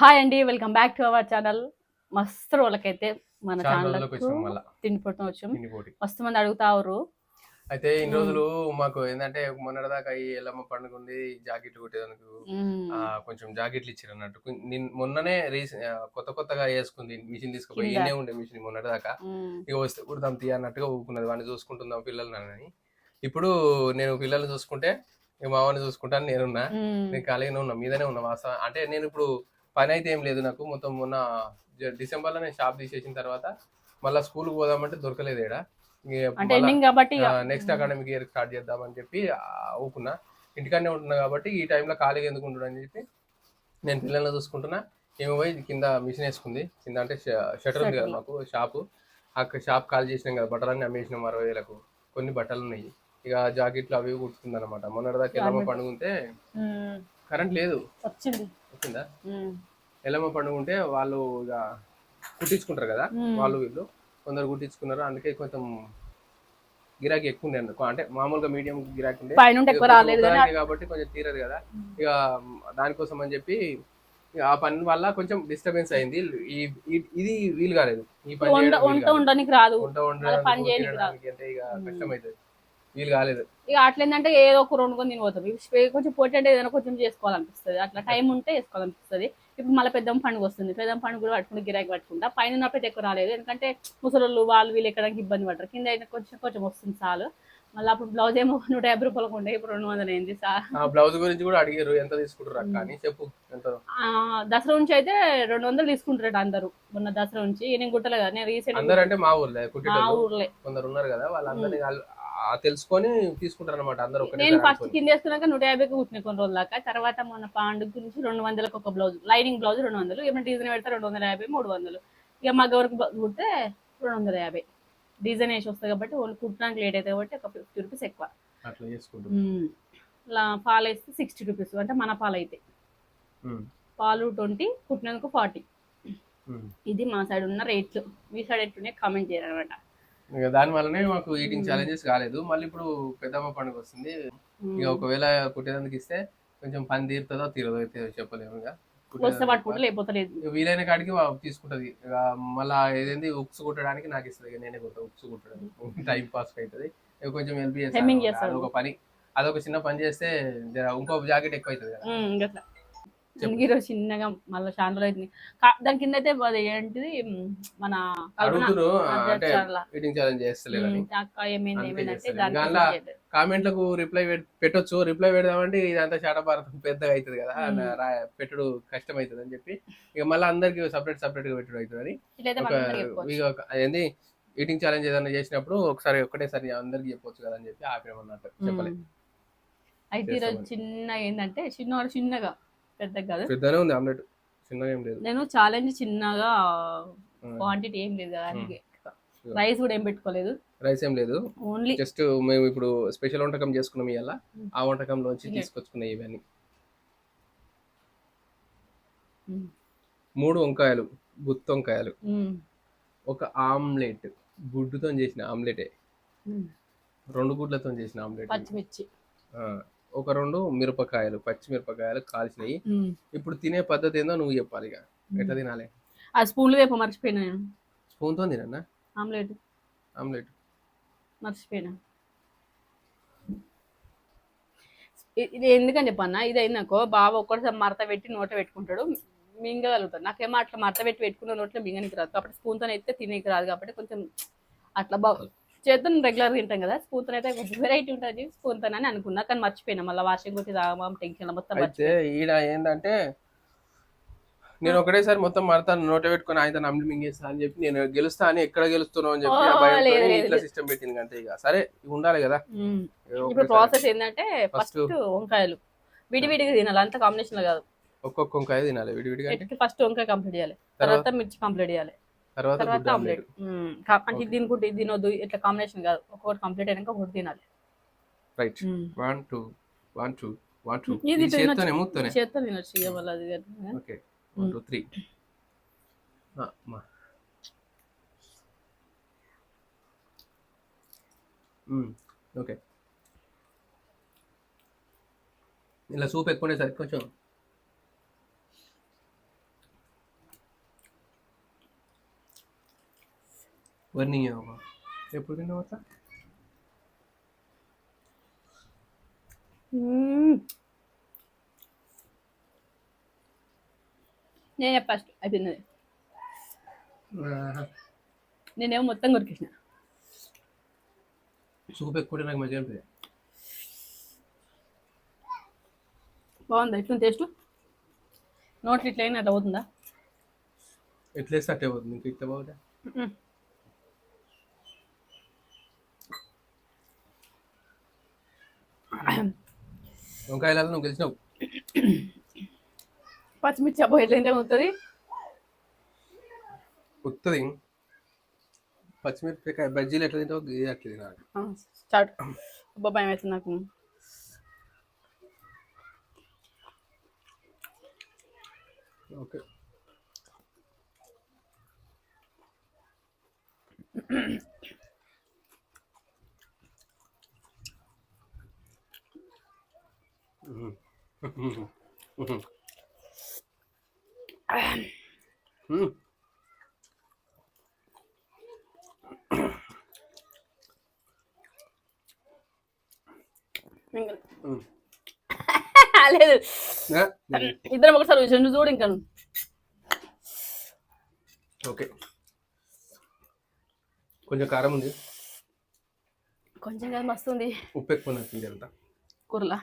Hi అండి welcome back to our channel. మస్తు రోజులకైతే మన ఛానల్ తిండిపోతాం వచ్చాం మస్తు మంది అడుగుతారు అయితే ఇన్ని. రోజులు మాకు ఏంటంటే మొన్నటిదాకా ఈ ఎల్లమ్మ పండుగ ఉంది జాకెట్ కుట్టేదానికి కొంచెం జాకెట్లు ఇచ్చారు అన్నట్టు. మొన్ననే కొత్త కొత్తగా వేసుకుంది మిషన్ తీసుకుపోయి. ఇన్నే ఉండే మిషన్ మొన్నటిదాకా. ఇక వస్తే కుడదాం తీ అన్నట్టుగా ఊపుకున్నది వాడిని చూసుకుంటుందాం పిల్లల్ని అని. ఇప్పుడు నేను పిల్లల్ని చూసుకుంటే మా వాడిని చూసుకుంటాను నేనున్నా. నేను ఖాళీగానే ఉన్నా మీదనే ఉన్నా వాస్తవం అంటే నేను ఇప్పుడు పని అయితే ఏం లేదు నాకు. మొత్తం మొన్న డిసెంబర్లో నేను షాప్ తీసేసిన తర్వాత మళ్ళీ స్కూల్కి పోదామంటే దొరకలేదు ఈడ అంటే ఎండింగ్ కాబట్టి ఇక నెక్స్ట్ అకాడమిక్ ఇయర్ స్టార్ట్ చేద్దామని చెప్పి ఆ, ఊపుకున్నా ఇంటికాడనే ఉంటున్నా కాబట్టి ఈ టైంలో ఖాళీగా ఎందుకు ఉంటున్నా అని చెప్పి నేను పిల్లల్ని చూసుకుంటున్నా. ఏమో పోయి కింద మిషన్ వేసుకుంది. కింద అంటే షటర్ ఉంది కదా. మాకు షాపు అక్కడ షాప్ కాల్ చేసినాం కదా బట్టలన్నీ అమ్మేసినాం అరవై వేలకు. కొన్ని బట్టలు ఉన్నాయి. ఇక జాకెట్లు అవి కుట్టుకుంది అనమాట మొన్నటిదాకా Garment. పండుగ ఉంటే. కరెంట్ లేదు. వచ్చింది. మ్మ్. ఎల్లమ్మ పండుగ ఉంటే వాళ్ళు ఇక కుట్టించుకుంటారు కదా. వాళ్ళు వీళ్ళు. కొందరు కుట్టించుకున్నారు అందుకే కొంచెం గిరాకీ ఎక్కువ ఉండే అందుకు. అంటే మామూలుగా మీడియం గిరాకీ ఉండే. కాబట్టి కొంచెం తీరదు కదా. ఇక దానికోసం అని చెప్పి ఇక ఆ పని వల్ల కొంచెం డిస్టర్బెన్స్ అయింది. ఇది వీలు కాలేదు. ఈ పని వంట. ఉండడానికి రాదు. వంట అంటే ఇక కష్టం అవుతుంది వీలు కాలేదు. ఇక అట్లేందంటే ఏదో ఒక రెండు కొని తినిపోతాం ఇవి కొంచెం పొట్టి అంటే ఏదైనా కొంచెం చేసుకోవాలనిపిస్తుంది. అట్లా టైం ఉంటే చేసుకోవాలనిపిస్తుంది. ఇప్పుడు మళ్ళీ పెద్దమ్మ పండుగ వస్తుంది. పెద్దమ్మ పండుగ కూడా పట్టుకుని గిరాకీ పట్టుకుంటా. పైన ఉన్నప్పుడు ఎక్కువ రాలేదు. ఎందుకంటే ముసలోళ్ళు వాళ్ళు వీళ్ళు ఎక్కడానికి ఇబ్బంది పడతారు కింద అయితే కొంచెం కొంచెం వస్తుంది చాలు. మళ్ళీ అప్పుడు బ్లౌజ్ ఏమో నూట యాభై రూపాయలకు ఉండే. ఇప్పుడు రెండు వందలు అయింది సార్ బ్లౌజ్ గురించి కూడా అడిగారు. ఎంత తీసుకుంటారు అని. చెప్పు దసరా నుంచి అయితే రెండు వందలు తీసుకుంటారట అందరూ. మొన్న దసరా నుంచి. నేను గుట్టలే కదా. నేను రీసెంట్ అందరు అంటే మా ఊర్లే మా ఊర్లే. కొందరు ఉన్నారు కదా వాళ్ళందరినీ తెలుసుకొని తీసుకుంటారు అనమాట అందరు నేను ఫస్ట్. కింద వేసుకున్నాక నూట యాభైకి కుట్టిన కొన్ని రోజుల దాకా. తర్వాత మొన్న పండుగ గురించి రెండు వందలకు ఒక బ్లౌజ్ లైనింగ్ బ్లౌజ్ రెండు వందలు ఏమైనా డిజైన్ పెడితే రెండు వందల యాభై మూడు వందలు. ఇక మగ్గ వరకు కుడితే రెండు వందల యాభై. డిజైన్ వేసి వస్తుంది కాబట్టి వాళ్ళు కుట్టడానికి లేట్ అవుతుంది కాబట్టి ఒక ఫిఫ్టీ రూపీస్ ఎక్కువ. అట్లా. ఇలా పాలు వేస్తే సిక్స్టీ రూపీస్ అంటే మన పాలు అయితే. పాలు ట్వంటీ కుట్టినందుకు ఫార్టీ. ఇది మా సైడ్ ఉన్న రేట్లు మీ సైడ్ ఎట్లున్నాయి కామెంట్ చేయాలి అనమాట ఇక దాని వల్లనే మాకు ఈటింగ్ ఛాలెంజెస్ కాలేదు. మళ్ళీ ఇప్పుడు పెద్దమ్మ పండుగ వస్తుంది. ఇక ఒకవేళ కుట్టేదానికి ఇస్తే కొంచెం పని తీరుతుందో తీరదో అయితే చెప్పలేము ఇక. వీలైన కాడికి తీసుకుంటది. మళ్ళా ఏదైంది ఉక్స్ కుట్టడానికి నాకు ఇస్తుంది. నేనే కుట్టా ఉక్స్ కుట్టడం. టైం పాస్ అవుతుంది కొంచెం హెల్ప్ చేస్తాను. అదొక పని. అదొక చిన్న పని చేస్తే ఇంకో జాకెట్ ఎక్కువ అవుతుంది కదా ఈరోజు చిన్నగా మళ్ళీ శాంతలో అవుతుంది దాని కింద అయితే అది ఏంటిది? మన. కామెంట్లకు రిప్లై పెట్టొచ్చు రిప్లై పెడదామంటే ఇదంతా శాటభారతం పెద్దగా అవుతుంది కదా పెట్టుడు కష్టం అవుతుంది అని చెప్పి. ఇక మళ్ళీ అందరికి సపరేట్ సపరేట్గా పెట్టుడు అవుతుంది ఏంది ఈటింగ్ ఛాలెంజ్ ఏదైనా చేసినప్పుడు ఒకసారి ఒకటేసారి అందరికి చెప్పొచ్చు కదా అని చెప్పి ఆపేమన్నట్టు చెప్పలేదు. అయితే ఈరోజు. చిన్న ఏంటంటే చిన్న చిన్నగా పెద్దగా కాదు. పెద్దనే ఉంది ఆమ్లెట్. చిన్నగా ఏం లేదు. నేను ఛాలెంజ్ చిన్నగా. క్వాంటిటీ ఏం లేదు కదా అందుకే. రైస్ కూడా ఏం పెట్టుకోలేదు. రైస్ ఏం లేదు. ఓన్లీ జస్ట్ మేము ఇప్పుడు స్పెషల్ వంటకం చేసుకున్నాం ఇవాళ మ్మ్. ఆ వంటకంలోంచి. తీసుకొచ్చుకున్నాయి ఇవన్నీ. మూడు వంకాయలు గుత్తి వంకాయలు. ఒక ఆమ్లెట్. గుడ్డుతో చేసిన ఆమ్లెటే. రెండు గుడ్లతో చేసిన ఆమ్లెట్. పచ్చిమిర్చి. ఒక రెండు మిరపకాయలు పచ్చిమిరపకాయలు కాల్చినవి ఇప్పుడు తినే పద్ధతి ఏందో నువ్వు చెప్పాలి ఇక. ఎట్లా తినాలి? ఆ స్పూన్లు వేప మర్చిపోయినా నేను. స్పూన్తో తినన్నా ఆమ్లెట్. ఆమ్లెట్. మర్చిపోయినా. ఇది ఎందుకని చెప్పన్నా? ఇది అయిందనుకో బావ ఒక్కటిసారి మడత పెట్టి నోట పెట్టుకుంటాడు. మింగగలుగుతాడు. నాకేమో అట్లా మడత పెట్టి పెట్టుకున్న నోట్లో మింగనికి రాదు కాబట్టి స్పూన్తో అయితే తినేకి రాదు కాబట్టి కొంచెం అట్లా బా చేతో రెగ్యులర్ తింటాం కదా స్పూన్తో అయితే వెరైటీ ఉంటుంది స్పూన్తో అని అనుకున్నా కానీ మర్చిపోయినా మళ్ళీ వాషింగ్ కొట్టి తాగమా టెన్షన్ మొత్తం అయితే ఈడ ఏంటంటే నేను ఒకటేసారి మొత్తం మడతాను నోట పెట్టుకుని ఆయన నమ్మి మింగేస్తా అని చెప్పి నేను గెలుస్తా అని ఎక్కడ గెలుస్తున్నావు అని చెప్పి ఇట్లా. సిస్టమ్ పెట్టింది అంతే ఇక. సరే ఉండాలి కదా. ఇప్పుడు ప్రాసెస్ ఏంటంటే ఫస్ట్ వంకాయలు. విడివిడిగా తినాలి అంత కాంబినేషన్లో కాదు. ఒక్కొక్క వంకాయ తినాలి విడివిడిగా ఫస్ట్ వంకాయ కంప్లీట్ చేయాలి తర్వాత మిర్చి కంప్లీట్ చేయాలి. తర్వాత ఆమ్లెట్. అంటే తినుకుంటే ఇది తినొద్దు ఇట్లా కాంబినేషన్ కాదు. ఒక్కొక్కటి కంప్లీట్ అయినాక ఒకటి తినాలి. Right. One two one two one two. ఇది. చేత్తోనే మూత్తోనే? చేత్తో తినొచ్చు ఇక మళ్ళీ అది. Okay. One two three. Okay. ఇలా సూప్ ఎక్కువ కొంచెం వన్నీ ఎప్పుడు తిన్నావు అట్లా. నేనే ఫస్ట్ అయిపోయింది. అది. నేనేమో మొత్తం కొరికేసిన. సూప్ ఎక్కువ నాకు మంచిగా అనిపించింది బాగుంది? ఎట్లా టేస్ట్ నోట్లు ఇట్లా అయినా అట్లా అవుతుందా ఎట్లా వేస్తే అట్టే పోతుంది. నీకు ఇట్లా బాగుంటే మ్మ్. వంకాయలలో నువ్వు గెలిచినావు. పచ్చిమిర్చి అబ్బో ఎట్లా తింటే అవుతుంది ఉత్తది పచ్చిమిరపకాయ బజ్జీలు ఎట్లా తింటావు ఇది అట్లా తినాలి. స్టార్ట్ అబ్బా భయం అవుతుంది నాకు. ఓకే మ్మ్. ఇంకా మ్మ్. లేదు. ఇద్దరం ఒకసారి నువ్వు చూడు ఇంకా. ఓకే. కొంచెం కారం ఉంది. కొంచెం కదా మస్తు ఉంది ఉప్పు ఎక్కువ కూరలా?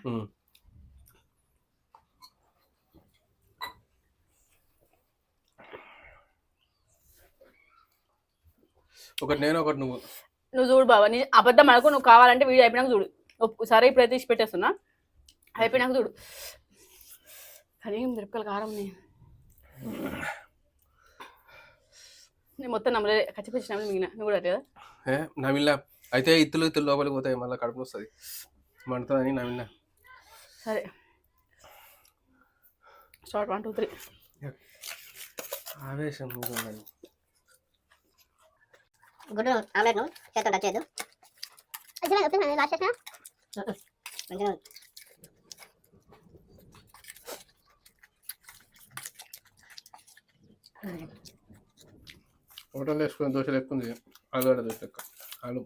ఒకటి నేను ఒకటి నువ్వు. నువ్వు చూడు బాబా నీ అబద్ధం అనుకో నువ్వు కావాలంటే వీడియో అయిపోయినాక చూడు. సరే ఇప్పుడైతే తీసి పెట్టేస్తున్నా. అయిపోయినాక చూడు. కానీ మిరపకాయలు కారం. నేను మొత్తం నమ్మలే నమ్మలే మిగిలిన. నువ్వు కూడా ఏ నమిలిన. అయితే ఇత్తులు ఇత్తులు లోపలికి పోతాయి మళ్ళీ కడుపు వస్తుంది మండుతుందని నమిలిన? సరే. Start one two three. ఆవేశం. గుడ్డు ఆమ్లెట్ చేతితో టచ్ చేయదు లాస్ట్ చేసిన మంచిగా ఉంది. హోటల్ వేసుకుని దోశలు వేసుకుంది ఆలుగడ్డ దోశ లెక్క ఆలు.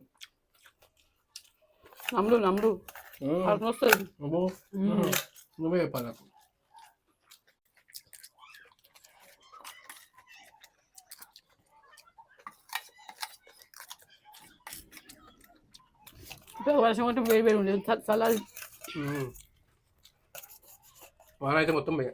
నమ్ముడు నమ్ముడు. నువ్వే చెప్పాలి? నాకు వర్షం కొంటే వేడి వేడి ఉండేది చ- చల్లారి మ్మ్. వాన అయితే మొత్తం పోయా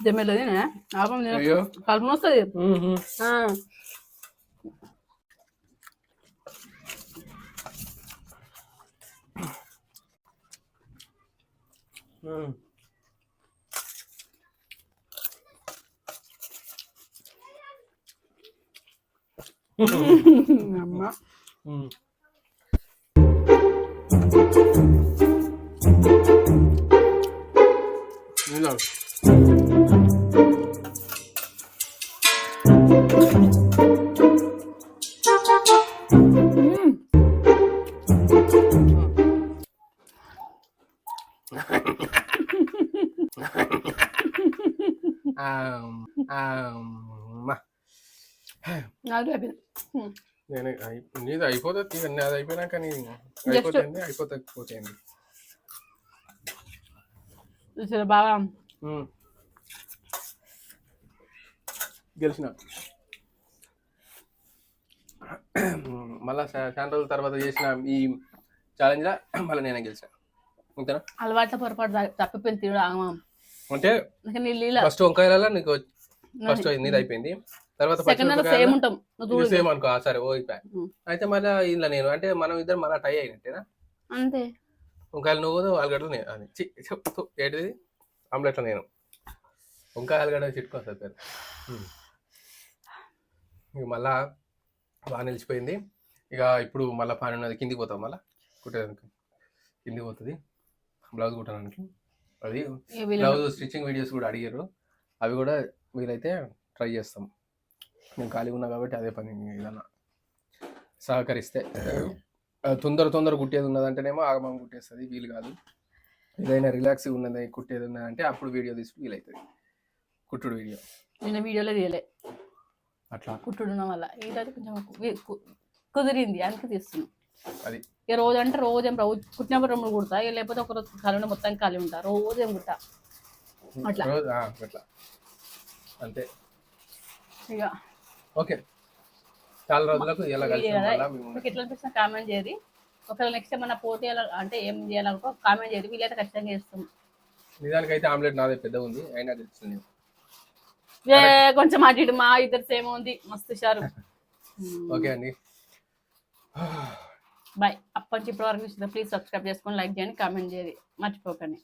జమ్మేది ఆపం కడుపు వస్తుంది మ్మ్. మ్మ్. అమ్మ మ్మ్. నేను నీది అయిపోతుంది నాది అయిపోయినాక నీ అయిపోతుంది అయిపోతుంది పోతుంది చూసారా బాగా. గెలిచిన. మళ్ళా రోజుల తర్వాత చేసిన ఈ ఛాలెంజ్ మళ్ళీ నేనే గెలిచిన అంతేనా? అలవాట్ల పొరపాటు తప్పిపోయింది ఆగమా అంటే ఫస్ట్ వంకాయలలో నీకు ఫస్ట్ నీది అయిపోయింది. తర్వాత సేమ్ ఉంటాం. సేమ్ అనుకో. సరే ఓ. అయితే మళ్ళీ ఇలా నేను అంటే మనం ఇద్దరు మళ్ళీ టై అయినట్టేనా? అంతే. వంకాయలు నువ్వు ఆలుగడ్డలు నేను అది. చెప్తూ ఏంటిది? ఆమ్లెట్లో నేను. వంకాయ ఆలుగడ్డ చిట్టుకొస్తుంది పేరు. ఉమ్. ఇక మళ్ళా బాగా నిలిచిపోయింది. ఇక ఇప్పుడు మళ్ళీ పని ఉన్నది. కిందికి పోతాం మళ్ళీ. కుట్టేదానికి. కిందికి పోతుంది. బ్లౌజ్ కుట్టడానికి. అది బ్లౌజ్ స్టిచ్చింగ్ వీడియోస్ కూడా అడిగారు. అవి కూడా వీలైతే ట్రై చేస్తాం. నేను ఖాళీగా ఉన్నా కాబట్టి అదే పని ఏదన్నా సహకరిస్తే. తొందర తొందర కుట్టేది ఉన్నదంటేనేమో ఆగమం కుట్టేస్తుంది వీలు కాదు. ఏదైనా రిలాక్స్ ఉన్నది కుట్టేది ఉన్నదంటే అప్పుడు వీడియో తీసి వీలవుతుంది కుట్టుడు వీడియో. నేను వీడియోలో తీయలే. అట్లా. కుట్టుడున్న వల్ల ఈరోజు కొంచెం కుదిరింది అందుకే తీస్తున్నాం. అది. ఇక రోజు అంటే రోజు ఏం రోజు కుట్టినప్పుడు రెండు కుడతా ఇక లేకపోతే ఒక రోజు ఖాళీ మొత్తం ఖాళీ ఉంటా రోజు ఏం కుట్టా. అట్లా. రోజు అట్లా. అంతే. ఇక. ఓకే. చాలా రోజులకు ఇలా కలిసి ఎట్లా అనిపిస్తుంది కామెంట్ చేయండి. ఒకవేళ నెక్స్ట్ ఏమన్నా పోటీ చేయాల- అంటే ఏం చేయాలనుకో కామెంట్ చేయండి. వీలైతే ఖచ్చితంగా చేస్తాం. నిజానికైతే ఆమ్లెట్ నాదే పెద్ద ఉంది అయినా తెలుస్తుంది కొంచెం అటు ఇటు మా ఇద్దరు సేమ్ ఉంది మస్తు షారు ఓకే అండి. బాయ్ అప్పటి నుంచి ఇప్పటి వరకు ప్లీజ్ సబ్స్క్రైబ్ చేసుకొని లైక్ చేయండి కామెంట్ చేయండి. మర్చిపోకండి.